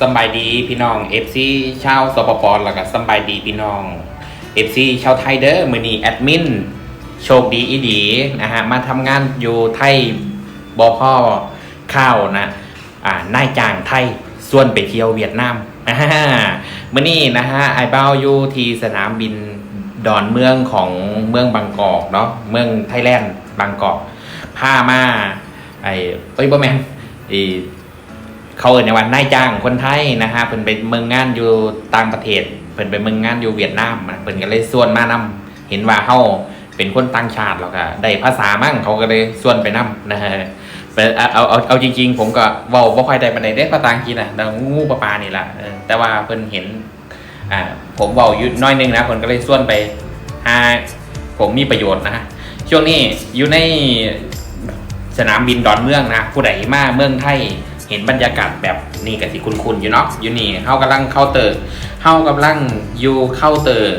สบายดีพี่น้องเอฟซีชาวสปปแล้วก็สบายดีพี่น้องเอฟซีชาวไทยเด้อมือนี้แอดมินโชคดีอีดีนะฮะมาทำงานอยู่ไทยบอพ่อข้าวนะอ่านายจ้างไทยส่วนไปเที่ยวเวียดนามอ่ามื่อนี้นะฮะไอเบ้าอยู่ที่สนามบินดอนเมืองของเมืองบางกอกเนาะเมืองไทยแลนด์บางกอกพามาไอ้เอ้ยบ่แมนไอ เขาเอ่ยในวันนายจ้างคนไทยนะฮะเพิ่นไปเมืองงานอยู่ต่างประเทศเพิ่นไปเมืองงานอยู่เวียดนามนะเพิ่นก็เลยส่วนมานำเห็นว่าเฮาเป็นคนต่างชาติแล้วก็ได้ภาษามั่งเขาก็เลยส่วนไปนำนะฮะเป็นเอาเอาเอาจริง ๆ ผมก็เว้าบ่ค่อยได้ปานใดเด้ภาษาอังกฤษน่ะดังงูปลาปลานี่ล่ะแต่ว่าเพิ่นเห็นอ่าผมเว้าอยู่น้อยนึงนะเพิ่นก็เลยส่วนไปหาผมมีประโยชน์นะฮะช่วงนี้อยู่ในสนามบินดอนเมืองนะผู้ใดมาเมืองไทย ห็นบรรยากาศแบบนี่กับที่คุณๆอยู่เนาะอยู่นี่เฮากำลังเข้าน์เตอร์เฮากำลังอยู่เข้าน์เตอร์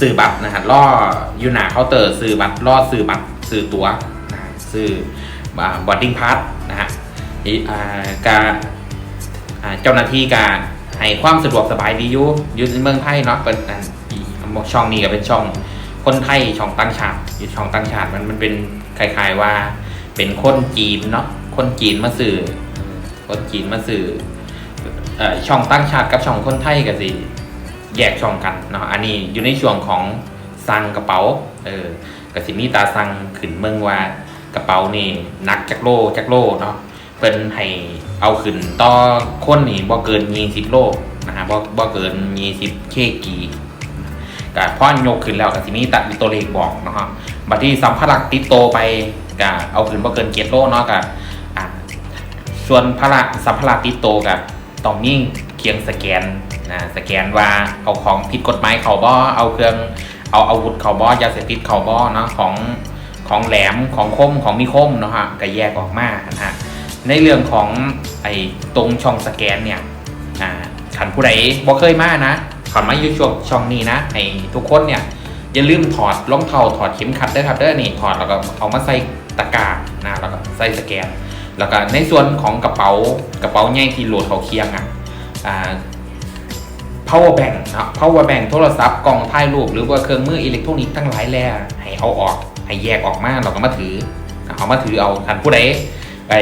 ซื้อบัตรนะฮะล่ออยู่หนาเคาน์เตอร์ซื้อบัตรล่อซื้อบัตรซื้อตั๋วนะซื้อบอดดิ้งพาสนะฮะที่กาอ่าเจ้าหน้าที่การให้ความสะดวกสบายดีอยู่อยู่ในเมืองไทยเนาะเป็นอันอีช่องนี้ก็เป็นช่องคนไทยช่องต่างชาติอยู่ช่องต่างชาติมันมันเป็นคล้ายๆว่า เป็นคนจีนเนาะคนจีนมาสื่อ คนจีนมาสื่ออช่องตั้งชาติกับช่องคนไทยก็สิแยกช่องกันเนาะอันนี้อยู่ในช่วงของสั่งกระเป๋าเออกสิมีตาสั่งขึ้นเมืองว่ากระเป๋านี่หนักจากโลจากโลเนาะเพิ่นให้เอาขึ้นต่อคนนี่บ่เกิน20โลนะฮะบ่บ่เกิน20เคกีก็พอยกขึ้นแล้วกสิมีตัดตัวเลขบอกเนาะบัดที่สัมภาระติดโตไปกะเอาขึ้นบ่เกินเกียรโลเนาะกะอะ ส่วนภาระสัมภารติดโตวกะต้องมีเคียงสแกนนะสแกนว่าเอาของผิดกฎหมายเขาบ่เอาเครื่องเอาอาวุธเขาบ่ยาเสพติดเขาบ่เนาะของของแหลมของคมของมีคมเนาะฮะก็แยกออกมานะฮะในเรื่องของไอ้ตรงช่องสแกนเนี่ยอ่าขันผู้ใดบ่เคยมานะขันมาอยู่ช่วงช่องนี้นะให้ทุกคนเนี่ยอย่าลืมถอดรองเท้าถอดเข็มขัดด้วยครับเด้อนี่ถอดแล้วก็เอามาใส่ตะกร้านะแล้วก็ใส่สแกน แล้วก็ในส่วนของกระเป๋ากระเป๋าใหญ่ที่โหลดเขาเคียงอะอ่า power bank นะ power bank โทรศัพท์กล่องถ่ายรูปหรือว่าเครื่องมืออิเล็กทรอนิกส์ทั้งหลายแหล่ให้เอาออกให้แยกออกมาเราก็มาถือเอามาถือเอาทันผู้ใดไป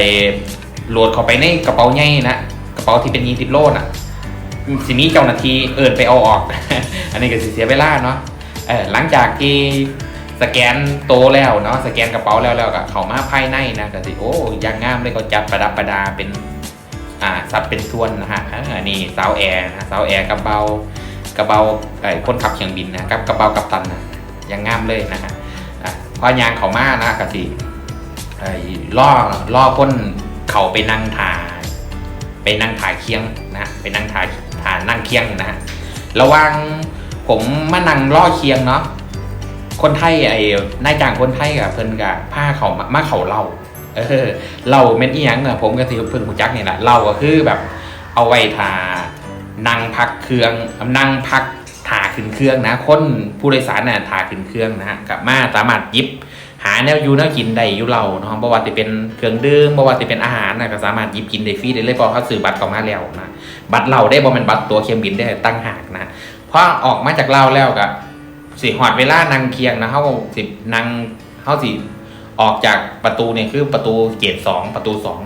โหลดเข้าไปในกระเป๋าใหญ่นะกระเป๋าที่เป็นยีสิบโลน่ะสินี้เจ้าหน้าที่เอินไปเอาออก อันนี้ก็เสียเวลาเนาะเออหลังจากที่ สแกนโตแล้วเนาะสแกนกระเป๋าแล้วแล้วก็เขามาภายในนะก็สิโอ้ยางงามเลยเขาจัดประดับประดาเป็นอ่าสัดเป็นส่วนนะฮะออนี่สาวแอร์นะสาวแอร์กระเป๋ากระเป๋าไอ้คนขับเครื่องบินนะครับกระเป๋ากัปตันนะยังงามเลยนะฮะอะพอยางเขามานะก็สิไอ้ล่อล่อคนเขาไปนั่งถ่าไปนั่งถ่ายเคียงนะไปนั่งถ่ายถ่านั่งเคียงนะระวังผมมานั่งล่อเคียงเนาะ คนไทยไอ้นายจ้างคนไทยกับเพิ่นกับผ้าเขามามาเขาเล่าเออเล่าเม็ดอีหยังอะผมก็ถือเพิ่นหูจักนี่แหละเล่าก็คือแบบ เอาไว้ทานั่งพักเครื่องนั่งพักถาขึ้นเครื่องนะ คนผู้โดยสารน่ะถาขึ้นเครื่องนะฮะกับมาสามารถยิบหาแนวอยูแนวกินได้อยู่เราเนาะบ่ว่าจะเป็นเครื่องดื่มบ่ว่าจะเป็นอาหารนะก็สามารถหยิบกินได้ฟรีได้เลยเพราะเขาซื้อบัตรเข้ามาแล้วนะบัตรเราได้บ่แม่นบัตรตัวเครื่องบินได้ตั้งหากนะพอออกมาจากเราแล้วก็ สิหอดเวลานั่งเคียงนะเขาสินั่งเขาสิออกจากประตูเนี่ยคือประตูเกตสองประตูสอง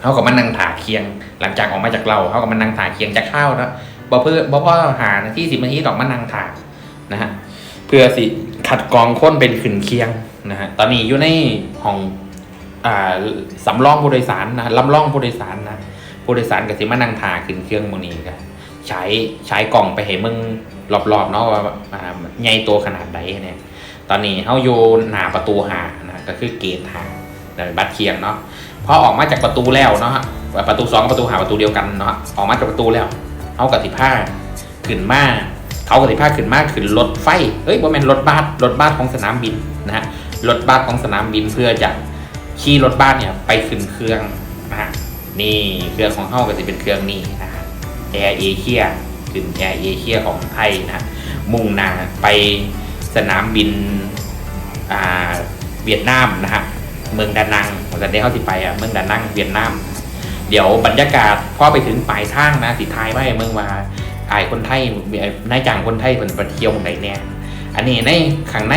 เขาก็มานั่งถาเคียง หลังจากออกมาจากเราเขาก็มานั่งถาเคียงจะเข้านะบ่เพื่อบ่พ่อหานาที่สิบนาทีดอกมานั่งถานะฮะเพื่อสิขัดกรองค้นเป็นขึ้นเคียงนะฮะตอนนี้อยู่ในห้องอ่าสำรองผู้โดยสารนะลำรองผู้โดยสารนะผู้โดยสารก็สิมานั่งถาขึ้นเครื่องโมนีกัน ใช้ใช้กล่องไปให้มึงรอบๆเนาะว่าใหญ่ตัวขนาดไหนเนี่ย ตอนนี้เขาอยู่หน้าประตูหานะก็คือเกตหาในบัตรเคียงเนาะพอออกมาจากประตูแล้วเนาะประตูสองประตูหาประตูเดียวกันเนาะออกมาจากประตูแล้วเขากติผ้าขึ้นมาเขากติผ้าขึ้นมาขึ้นรถไฟเอ้ยว่าเป็นรถบัสรถบัสของสนามบินนะฮะรถบัสของสนามบินเพื่อจะขี่รถบัสเนี่ยไปขึ้นเครื่องนะฮะนี่เครื่องของเขาก็จะเป็นเครื่องนี้นะ แอร์เอเชียถึงแอร์เอเชียของไทยนะมุ่งหน้าไปสนามบินอ่าเวียดนามนะฮะเมืองดานังผมจะได้เข้าที่ไปอะเมืองดานังเวียดนาม เดี๋ยวบรรยากาศพอไปถึงปลายทางนะสิทายไว้ให้เมืองว่าไอ้คนไทยนายจ้างคนไทยคนไปเที่ยวหม้องใดแน อันนี้ในข้างใน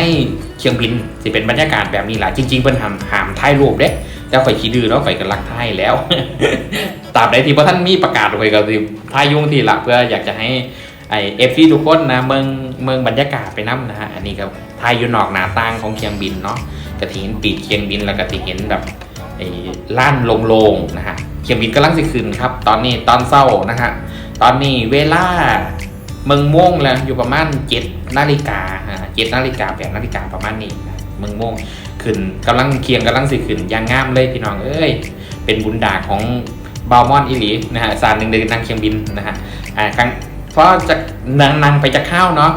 เชียงบินสิเป็นบรรยากาศแบบนี้ล่ะจริงๆเพิ่นหามห้ามถ่ายรูปเด้แต่ข่อยขี้ดื้อแล้วข่อยก็รักถ่ายแล้วตราบใดที่พระท่านมีประกาศไว้ก็สิถ่ายยุ่งที่ละเพื่ออยากจะให้ไอเอฟซีทุกคนนะเมืองเมืองบรรยากาศไปนํนะฮะอันนี้ก็ถ่ายอยู่นอกหน้าต่างของเชียงบินเนาะก็สิเห็นปีกเชียงบินแล้วก็สิเห็นแบบไอ้ล้านโลงๆนะฮะเขียงบินกำลังสิขึ้นครับ ตอนนี้ตอนเศร้านะฮะตอนนี้เวลา เมืองม่วงแล้วอยู่ประมาณเจ็ดนาฬิกาเจ็ดนาฬิกาแปดนาฬิกาประมาณนี้เมืองม่วงขึ้นกำลังเคียงกำลังสิขึ้นยางงามเลยพี่น้องเอ้ยเป็นบุญดาของบาวมอนอิลีนะฮะสารหนึ่งเดินนางเคียงบินนะฮะอ่าครั้งเพราะจะนางนางไปจะข้าวเนาะ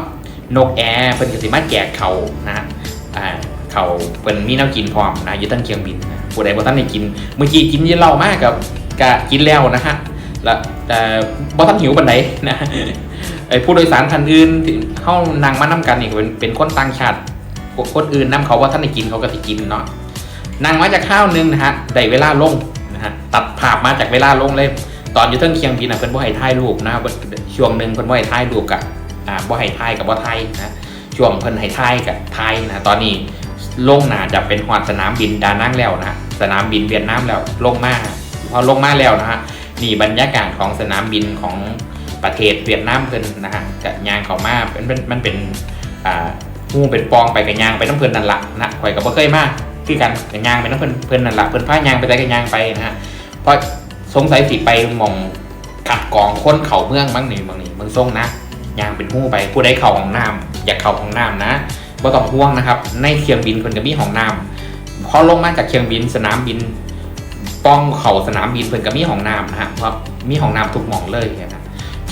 นกแอร์เพิ่นกสิมาแจกเขานะฮะอ่าเขาเพิ่นมีน้ำกินพร้อมนะอยู่ตั้งเคียงบินผู้ใดบ่ท่านได้กินเมื่อกี้กินยี่เหล้ามากกับกะกินแล้วนะฮะแล้วแต่บ่ท่านหิวปานใดนะ ไอ้ผู้โดยสารท่านอื่นที่เฮานั่งมานํกันนี่ก็เป็นเป็นคนต่างชาติคนอื่นนํเขาว่าท่านได้กินเขาก็สิกินเนาะนั่งมาจากข้าวหนึงนะฮะได้เวลาลงนะฮะตัดภาพมาจากเวลาลงเลย ตอนอยู่เทิงเคียงบินนะเพิ่นบ่ให้ถ่ายรูปนะช่วงหนึ่งเพิ่นบ่ให้ถ่ายรูปกับอ่าบ่ให้ถ่ายกับบ่ถ่ายนะช่วงเพิ่นให้ถ่ายกับถ่ายนะตอนนี้ลงน่าจะเป็นหอดสนามบินดานังแล้วนะฮะสนามบินเวียดนามแล้วลงมาพอลงมาแล้วนะฮะนี่บรรยากาศของสนามบินของ ประเทศเวียดนามเพิ่นนะฮะกับยางเขามาเป็นเป็นมันเป็นอ่าหูเป็นปองไปกับยางไปน้ำเพิ่นนั่นละนะข่อยก็บ่เคยมาคือกันกับยางไปน้ำเพิ่นเพิ่นนั่นละเพิ่นพายางไปได้กับยางไปนะฮะเพราะสงสัยสิไปมองขัดกองคนเข่าเมืองบ้างนี่บางนี่เมืองทรงนะยางเป็นหูไปผู้ใดเข้าของน้ำอยากเข้าของน้ำนะบ่ต้องห่วงนะครับ ในเครื่องบินเพิ่นก็มีห้องน้ำพอลงมาจากเครื่องบินสนามบินป้องเข่าสนามบินเพิ่นก็มีห้องน้ำนะฮะเพราะมีห้องน้ำทุกหม่องเลยนะ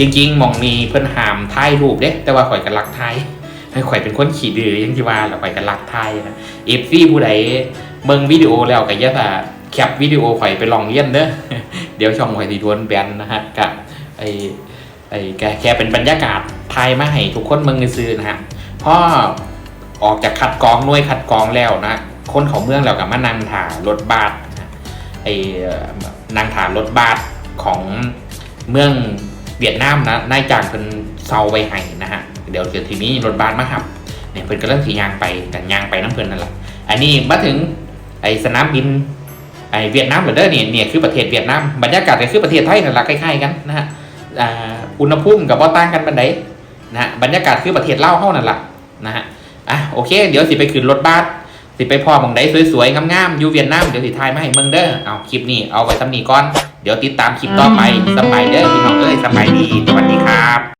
จริงๆมองนี้เพิ่อนหามถ่ายรูปเด้แต่ว่าข่อยก็รักถ่ายให้ข่อยเป็นคนขี้ดื้อยังที่ว่าแล้วข่อยก็รักถ่ายนะ FC ผู้ใดเบิ่งวิดีโอแล้วก็อย่าแต่แคปวิดีโอข่อยไปลองเลียนเด้อเดี๋ยวช่องข่อยสิโดนแบนนะฮะกับไอไอแกแค่เป็นบรรยากาศถ่ายมาให้ทุกคนเมืองซื้อนะฮะพอออกจากคัดกรองน่วยคัดกรองแล้วนะคนของเมืองแล้วกับมานั่งถ่ารถบัสนไอ้เอ่อนางถ่ารถบัสของเมือง เวียดนามนะนายจ้างเพิ่นเซาไว้ให้นะฮะเดี๋ยวเดี๋ยวทีนี้รถบัสมาหับเนี่ยเพิ่นก็เริ่มสียางไปกันยางไปน้ำเพิ่นนั่นแหละอันนี้มาถึงไอสนามบินไอเวียดนามเหมือนเด้อเนี่ยเนี่ยคือประเทศเวียดนามบรรยากาศก็คือประเทศไทยนั่นแหละคล้ายๆกันนะฮะอุณหภูมิกับบ่ต่างกันปานใดนะฮะบรรยากาศคือประเทศเล่าวเฮานั่นแหละนะฮะอะโอเค เดี๋ยวสิไปขึ้นรถบัสสิไปพอมองใดสวยๆงามๆอยู่เวียดนามเดี๋ยวสิทายมาให้เมืองเด้อเอาคลิปนี้เอาไว้ทำนี้ก่อน เดี๋ยวติดตามคลิปต่อไปสบายเด้อพี่น้องเอ้ยสบายดีสวัสดีครับ